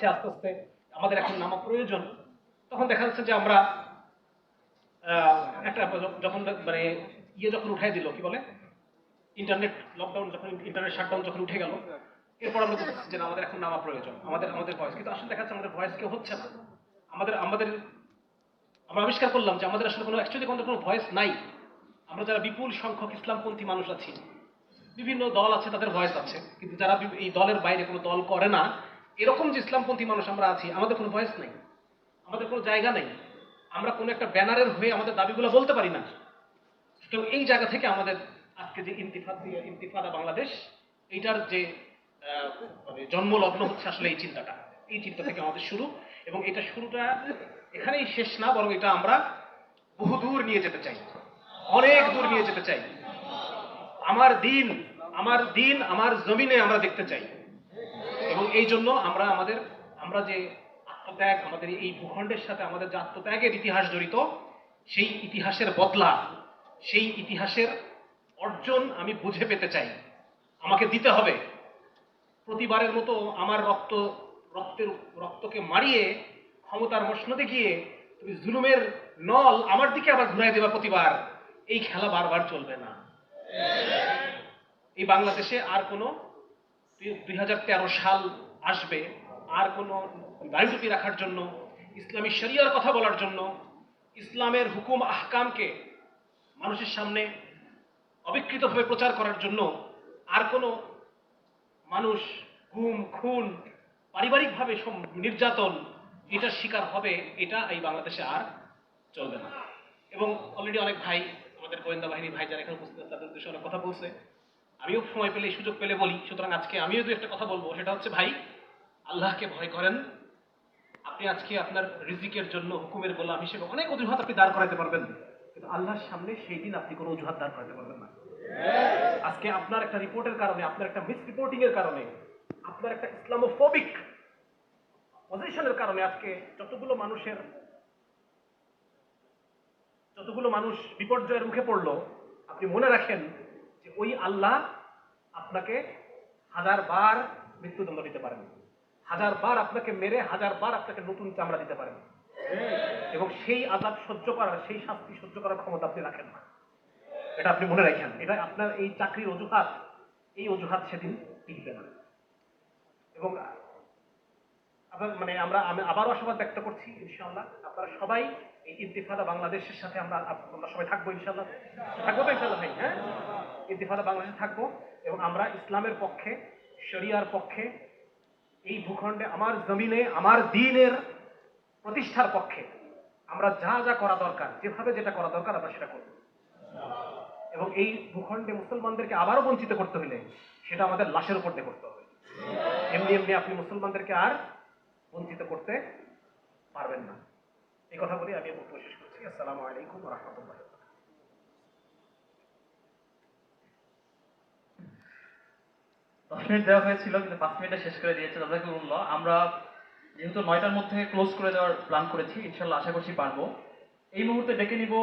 যাচ্ছে আস্তে আস্তে আমাদের এখন নামা প্রয়োজন, তখন দেখা যাচ্ছে যে আমরা একটা যখন মানে ইয়ে যখন উঠাই দিল, কি বলে? ইন্টারনেট লকডাউন যখন ইন্টারনেট শাটডাউন যখন উঠে গেল, এরপর আমরা বুঝতেছি যে আমাদের এখন নামা প্রয়োজন, আমাদের আমাদের ভয়েস কিন্তু আসলে দেখা যাচ্ছে আমাদের ভয়েস কেউ হচ্ছে না। আমাদের আমাদের, আমরা আবিষ্কার করলাম যে আমাদের আসলে কোনো অ্যাকচুয়ালি কোনো কোনো ভয়েস নাই। আমরা যারা বিপুল সংখ্যক ইসলামপন্থী মানুষ আছি, বিভিন্ন দল আছে তাদের ভয়েস আছে, কিন্তু যারা এই দলের বাইরে কোনো দল করে না এরকম যে ইসলামপন্থী মানুষ আমরা আছি, আমাদের কোনো ভয়েস নেই, আমাদের কোনো জায়গা নেই, আমরা কোনো একটা ব্যানারের হয়ে আমাদের দাবিগুলো বলতে পারি না। তো এই জায়গা থেকে আমাদের আজকে যে ইন্তিফাদ, ইন্তিফাদা বাংলাদেশ, এইটার যে মানে জন্মলগ্ন হচ্ছে আসলে এই চিন্তাটা। এই চিন্তা থেকে আমাদের শুরু এবং এটা শুরুটা এখানেই শেষ না, বরং এটা আমরা বহু দূর নিয়ে যেতে চাই। অনেক দূর নিয়ে যেতে চাই। আমার দিন আমার দিন, আমার জমিনে আমরা দেখতে চাই। এই জন্য আমরা আমাদের, আমরা যে আত্মত্যাগ, আমাদের এই ভূখণ্ডের সাথে আমাদের যে আত্মত্যাগের ইতিহাস জড়িত, সেই ইতিহাসের বদলা, সেই ইতিহাসের অর্জন আমি বুঝে পেতে চাই। আমাকে দিতে হবে। প্রতিবারের মতো আমার রক্ত, রক্তের, রক্তকে মারিয়ে, ক্ষমতার মসনদে গিয়ে তুমি জুলুমের নল আমার দিকে আবার ঘুরাই দেবা প্রতিবার। এই খেলা বারবার চলবে না। এই বাংলাদেশে আর কোনো দুই হাজার তেরো সাল আসবে আর কোনো দায়িত্বটি রাখার জন্য, ইসলামী শরিয়ার কথা বলার জন্য, ইসলামের হুকুম, আহকামকে মানুষের সামনে অবিকৃতভাবে প্রচার করার জন্য আর কোনো মানুষ গুম খুন, পারিবারিকভাবে নির্যাতন এটার শিকার হবে, এটা এই বাংলাদেশে আর চলবে না। এবং অলরেডি অনেক ভাই, আমাদের গোয়েন্দা বাহিনীর ভাই যারা এখানে উপস্থিত তাদের উদ্দেশ্যে অনেক কথা বলছে। আমিও সময় পেলে, সুযোগ পেলে বলি। সুতরাং আজকে আমিও দু একটা কথা বলব। সেটা হচ্ছে, ভাই, আল্লাহকে ভয় করেন। আপনি আজকে আপনার রিজিকের জন্য, হুকুমের গোলাম হিসেবে অনেক অজুহাত আপনি দাঁড় করাতে পারবেন। কিন্তু আল্লাহর সামনে সেই দিন আপনি কোনো অজুহাত দাঁড় করাতে পারবেন না। আজকে আপনার একটা রিপোর্টের কারণে, আপনার একটা মিস রিপোর্টিং এর কারণে, আপনার একটা ইসলামোফোবিক পজিশনের কারণে আজকে যতগুলো মানুষের, যতগুলো মানুষ বিপর্যয়ের মুখে পড়ল, আপনি মনে রাখেন যে ওই আল্লাহ আপনাকে হাজার বার মৃত্যুদণ্ড দিতে পারেন। হাজার বার আপনাকে মেরে, হাজার বার আপনাকে নতুন চামড়া দিতে পারেন। এবং সেই আজাব সহ্য করার, সেই শাস্তি সহ্য করার ক্ষমতা আপনি রাখেন না। এটা আপনি মনে রাখেন। এটা আপনার এই চাকরির অজুহাত, এই অজুহাত সেদিন টিকবে না। এবং আপনার মানে আমরা, আমি আবারও আশাবাদ ব্যক্ত করছি, ইনশাআল্লাহ। আপনারা সবাই এই ইন্তিফাদা বাংলাদেশের সাথে আমরা আমরা সবাই থাকব, ইনশাআল্লাহ। থাকব তো ইনশাআল্লাহ ভাই হ্যাঁ? ইন্তিফাদা বাংলাদেশে থাকব এবং আমরা ইসলামের পক্ষে, শরিয়ার পক্ষে, এই ভূখণ্ডে, আমার জমিনে, আমার দিনের প্রতিষ্ঠার পক্ষে আমরা যা যা করা দরকার, যেভাবে যেটা করা দরকার আমরা সেটা করব। এবং এই ভূখণ্ডে মুসলমানদেরকে আবারও বঞ্চিত করতে হলে সেটা আমাদের লাশের উপর দিয়ে করতে হবে। এমনি এমনি আপনি মুসলমানদেরকে আর বঞ্চিত করতে পারবেন না। এই কথা বলে আমি বক্তব্য শেষ করছি। আসসালামু আলাইকুম রহমতুল্লাহ দশ মিনিট দেওয়া হয়েছিল, কিন্তু পাঁচ মিনিটে শেষ করে দিয়েছে জাজাকুল্লাহ আমরা যেহেতু নয়টার মধ্যে ক্লোজ করে দেওয়ার প্ল্যান করেছি ইনশাল্লাহ আশা করছি পারব। এই মুহূর্তে ডেকে নিব